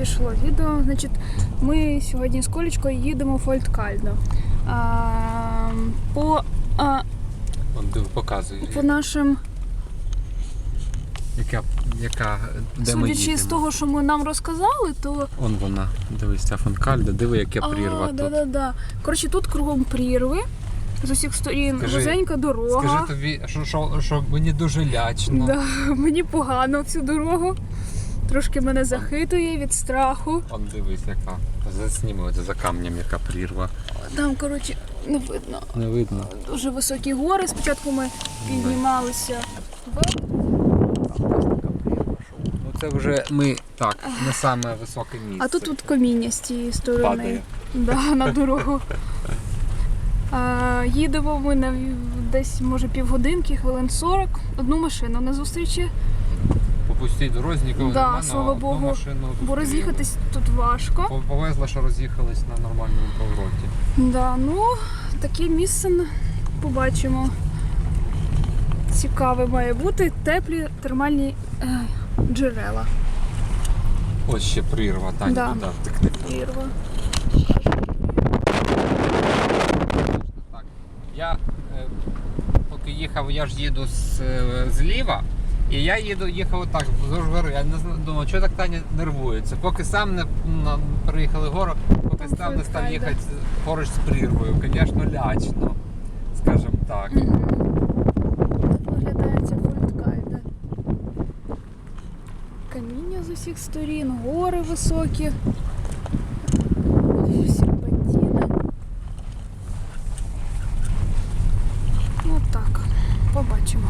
пішло відео. Значить, ми сьогодні з Колечкою їдемо в Фольткальдо. По, а, показує. по нашим, Яка, яка, де ми судячи з їдемо. того, що ми нам розказали, то Он вона. Дивись, ця фонкальда, диви, яке прірва а, тут. да, да, да. Коротше, тут кругом прірви. З усіх сторін Скажи- вузенька дорога. Скажи тобі, що, що, що мені дуже лячно. Да, мені погано всю дорогу. Трошки мене захитує від страху. Он дивись, яка. Засніми за камнем, яка прірва. Там, коротше, не видно. Не видно. Дуже високі гори. Спочатку ми піднімалися. Ну це вже ми так, не саме високе місце. А тут от каміння з цієї сторони. Падає. Да, на дорогу. А, їдемо ми на десь, може, півгодинки, хвилин 40. Одну машину на зустрічі, пустій дорозі нікого Да, немає, слава одну Богу. машину бо зустріли. роз'їхатись тут важко. По- Повезло, що роз'їхались на нормальному повороті. Да, ну, таке місце н- побачимо. Цікаве має бути теплі термальні е, джерела. Ось ще прірва, Таня, Да. туди втекти. Прірва. Так. Я е, поки їхав, я ж їду з, е, зліва, і я їду, їхав так вздовж гори. Я не думав, що так Таня нервується. Поки сам не приїхали переїхали гору, поки Там сам не став хайде. їхати поруч з прірвою. Звісно, лячно, скажімо так. Тут виглядається форткайда. Каміння з усіх сторін, гори високі. Ну так, побачимо.